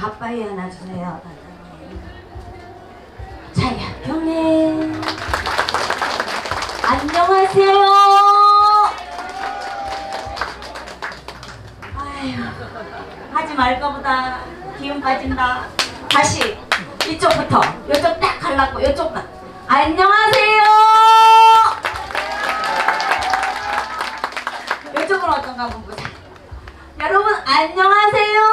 갓바위 하나 주세요. 자야 경례. 안녕하세요. 아휴 하지 말까 보다 기운 빠진다. 다시 이쪽부터 이쪽 딱 갈라고 이쪽만. 안녕하세요. 이쪽은 어떤가 보자. 여러분 안녕하세요.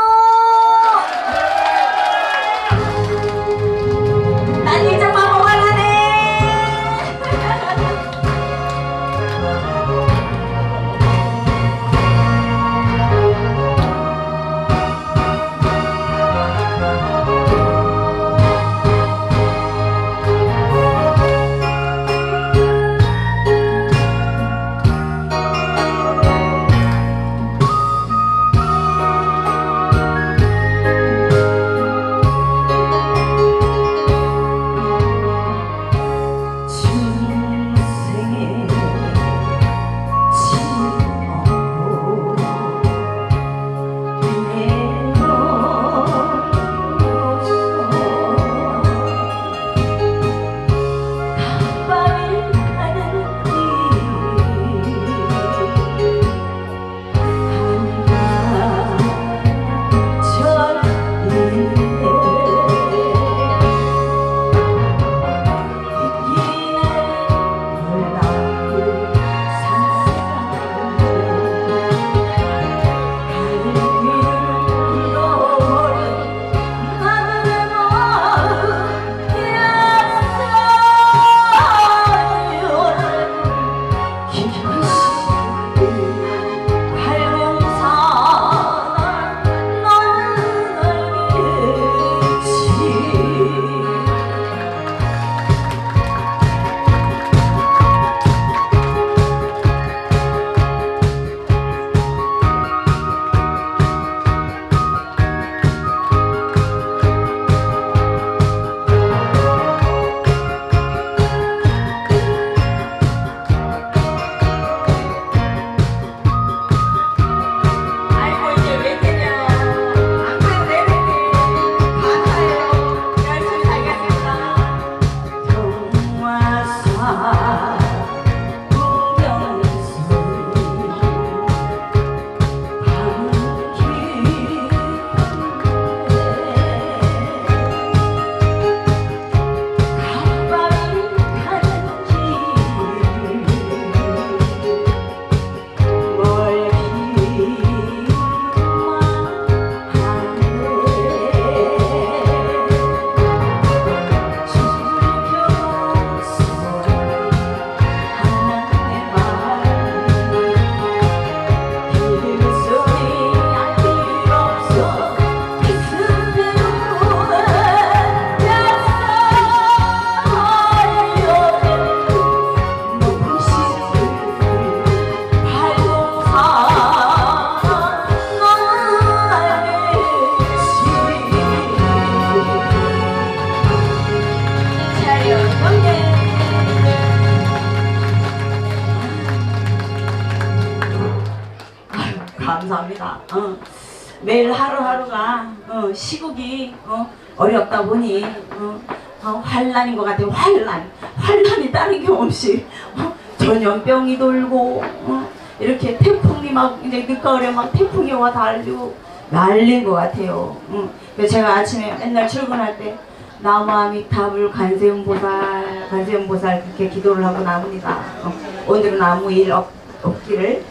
환란인 것 같아요. 환란. 환란이 다른 게 없이 어, 전염병이 돌고 어, 이렇게 태풍이 막 이제 늦가을에 막 태풍이 와 달리고 난리인 것 같아요. 어. 그래서 제가 아침에 맨날 출근할 때 나무아미타불 관세음보살 관세음보살 그렇게 기도를 하고 나옵니다. 어, 오늘은 아무 일 없, 없기를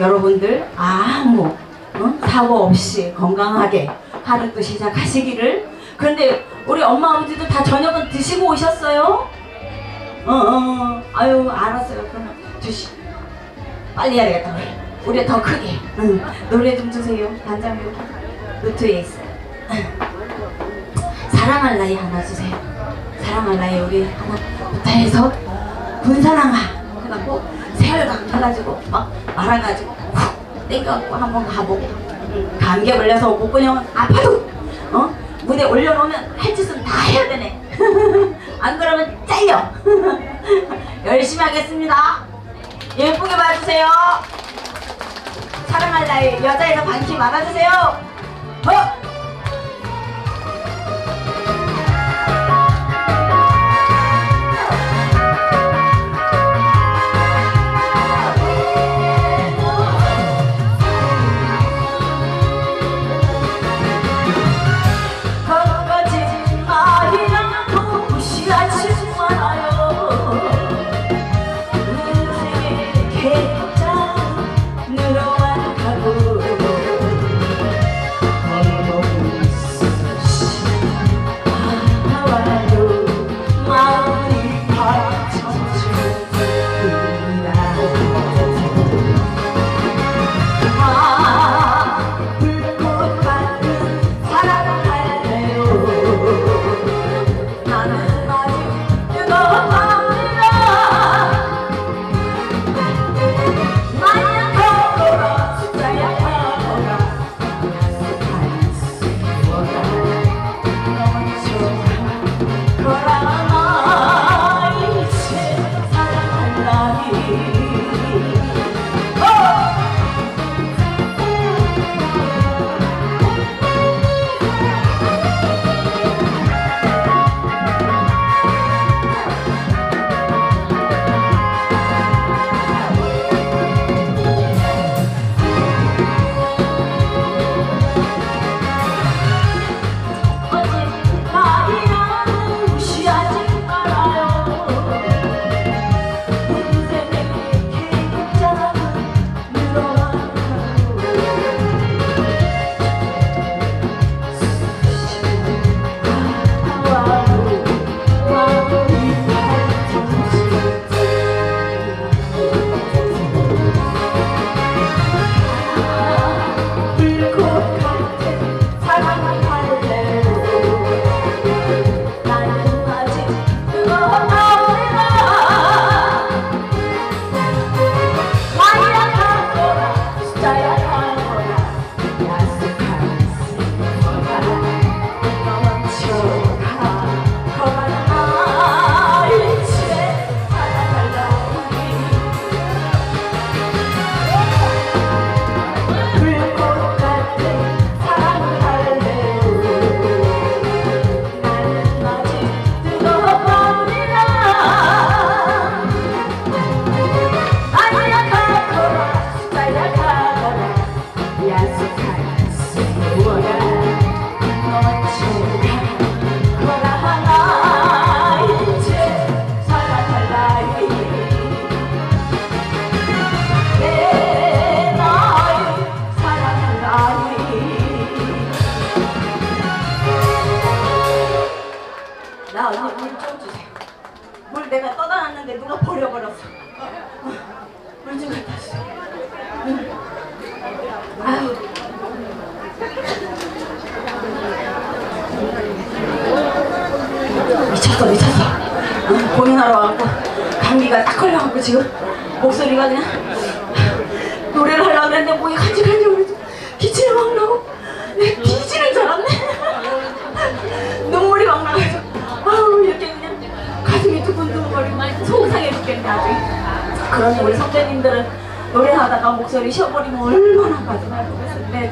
여러분들 아무 어? 사고 없이 건강하게 하루 또 시작하시기를 그런데 우리 엄마 아버지도 다 저녁은 드시고 오셨어요? 어, 어, 아유 알았어요. 그러면 드시. 빨리 해야 되겠다. 우리 더 크게. 응. 노래 좀 주세요. 단장님. 노트에 있어요. 사랑할 나이 하나 주세요. 사랑할 나이 우리 하나부터 해서 군사랑아 해갖고 세월강 해가지고 막 말아가지고 훅 땡겨갖고 한번 가보고. 응. 감기에 걸려서 목근형은 아파도 어? 무대 올려놓으면 안 그러면 잘려. 열심히 하겠습니다. 예쁘게 봐주세요. 사랑할 나이 여자에서 반키 말아주세요. 어? 거야.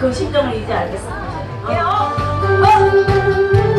그 심정을 이제 알겠습니다 어? 세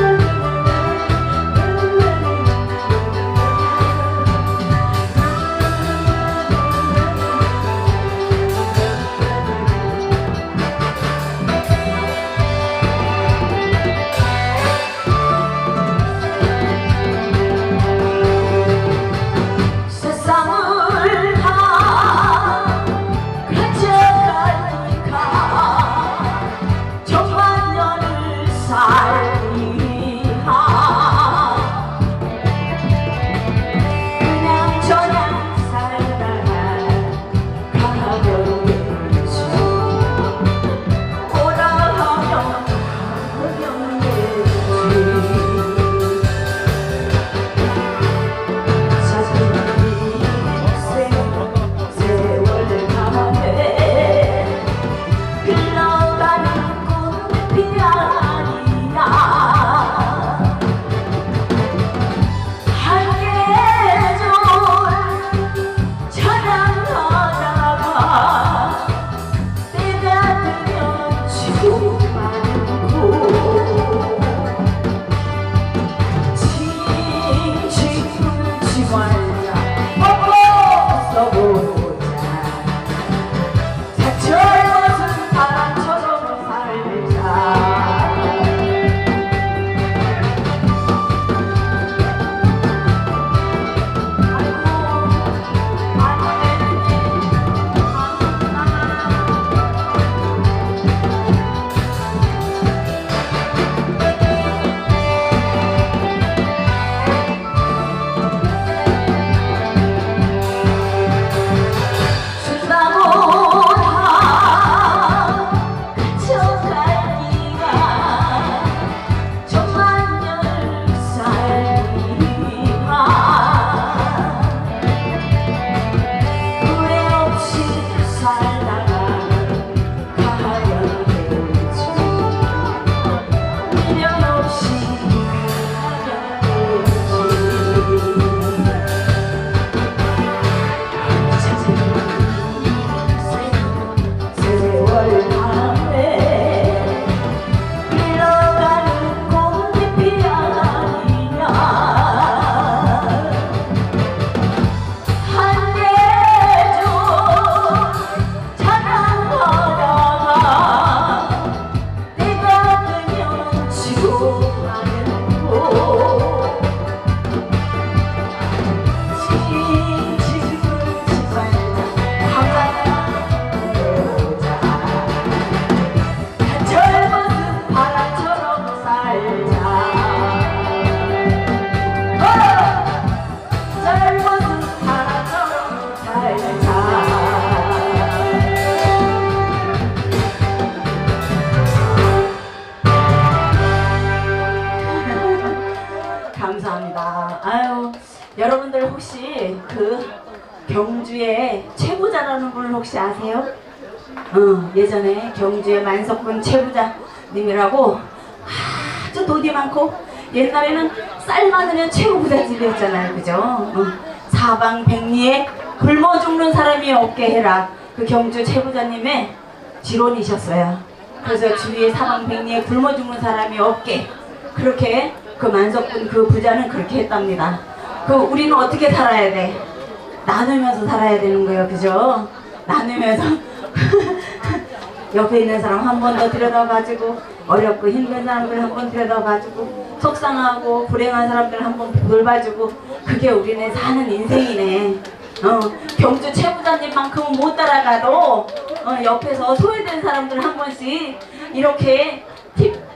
경주의 최부자라는 분을 혹시 아세요? 어, 예전에 경주의 만석군 최부자님이라고 아주 돈이 많고 옛날에는 쌀 많으면 최고 부잣집이었잖아요, 그죠? 어, 사방 백리에 굶어 죽는 사람이 없게 해라. 그 경주 최부자님의 지론이셨어요. 그래서 주위에 사방 백리에 굶어 죽는 사람이 없게 그렇게 그 만석군 그 부자는 그렇게 했답니다. 그 우리는 어떻게 살아야 돼? 나누면서 살아야 되는 거예요, 그죠? 나누면서 옆에 있는 사람 한 번 더 들여다봐주고 어렵고 힘든 사람들 한 번 들여다봐주고 속상하고 불행한 사람들 한 번 돌봐주고 그게 우리는 사는 인생이네. 어, 경주 최부자님만큼은 못 따라가도 어, 옆에서 소외된 사람들 한 번씩 이렇게 팁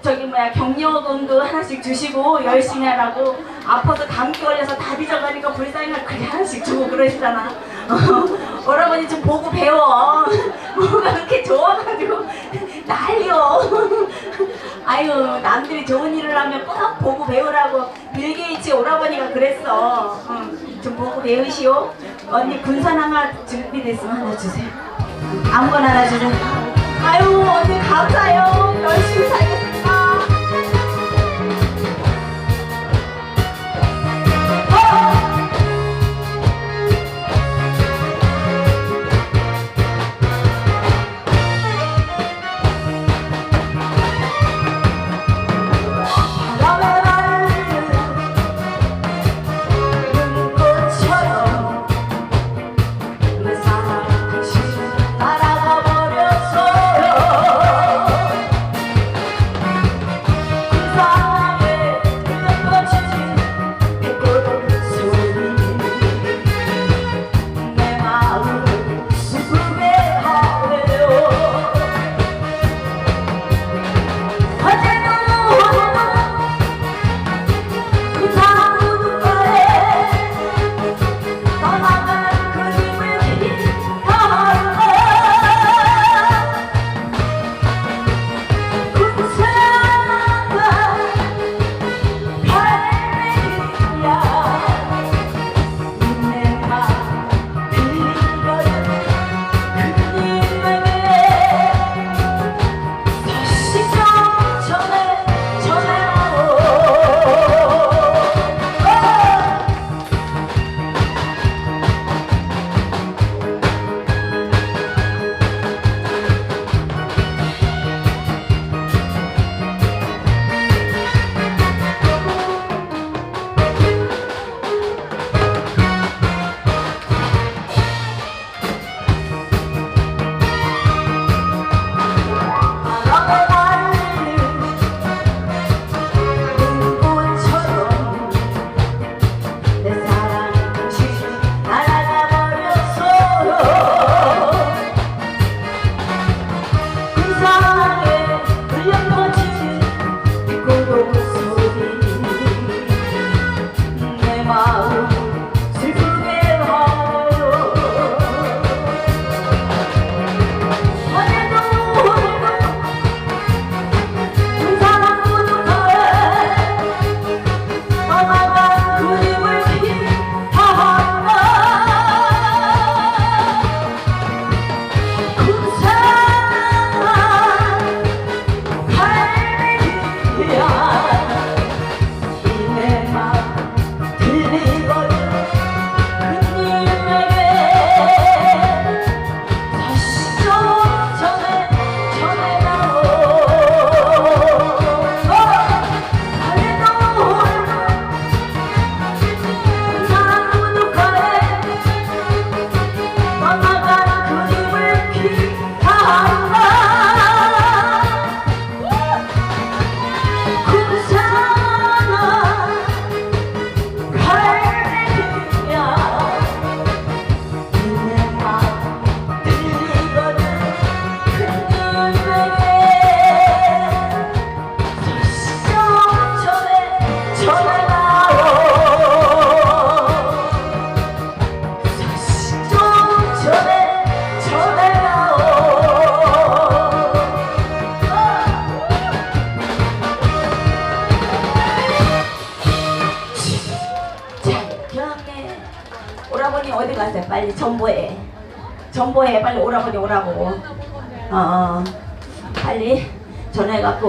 저기 뭐야 격려금도 하나씩 주시고 열심히 하라고 아파서 감기 걸려서 다 뒤져가니까 불쌍히 그래 하나씩 주고 그러시잖아. 어, 오라버니 좀 보고 배워. 뭐가 그렇게 좋아가지고 난리여. 아유 남들이 좋은 일을 하면 꼭 보고 배우라고 빌 게이츠 오라버니가 그랬어. 응, 좀 보고 배우시오. 언니 군산 하나 준비됐으면 하나 주세요. 아무거나 하나 주세요. 아유 언니 감사해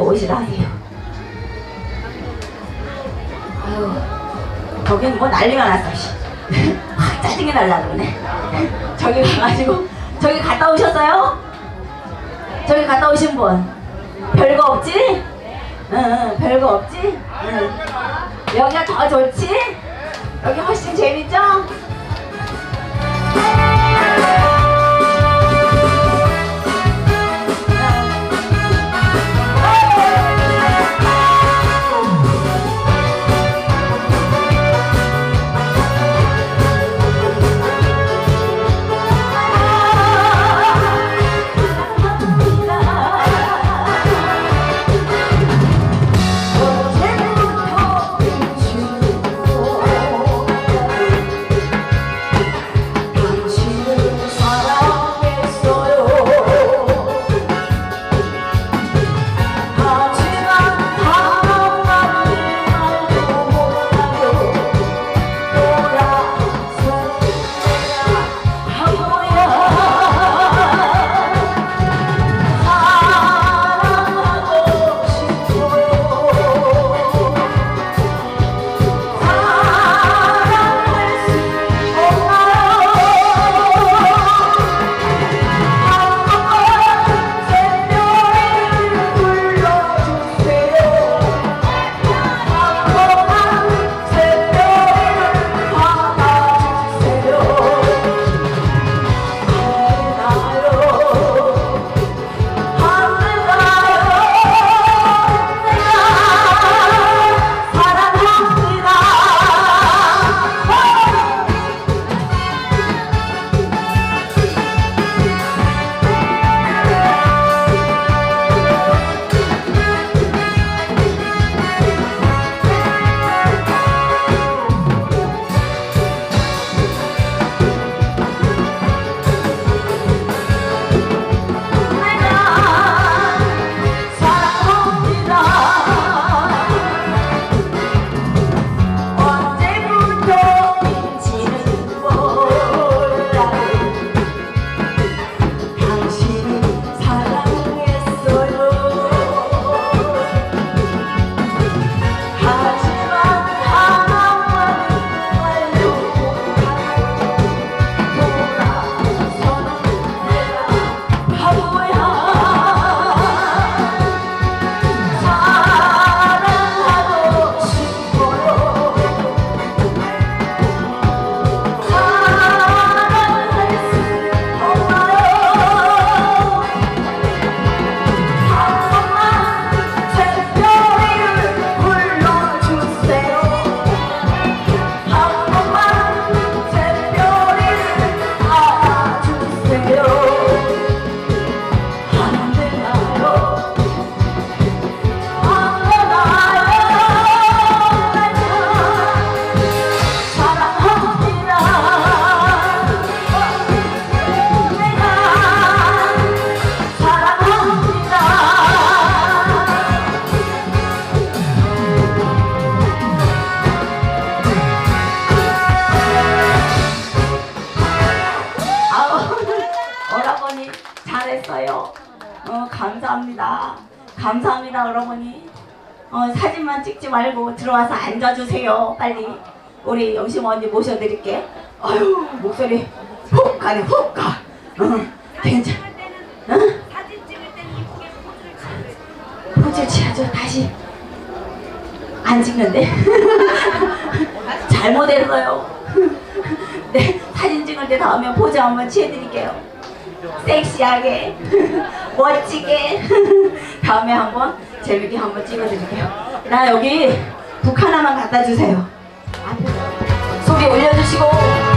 오시라 하세요. 아유, 거긴 뭐 난리가 났어. 씨. 확 짜증이 날라 그러네. 저기 가가지고 저기 갔다 오셨어요? 저기 갔다 오신 분 별거 없지? 응, 응 별거 없지? 응. 여기가 더 좋지? 여기 훨씬 재밌죠? 찍지 말고 들어와서 앉아주세요. 빨리. 우리 영심 언니 모셔드릴게. 아유, 목소리 훅 가네, 훅 가. 어, 괜찮. 취해요. 포즈 취하죠, 다시. 안 찍는데? 잘못했어요. 네, 사진 찍을 때 다음에 포즈 한번 취해드릴게요. 섹시하게, 멋지게. 다음에 한번 재밌게 한번 찍어드릴게요. 나 여기 북 하나만 갖다 주세요. 앞에 소리 올려주시고.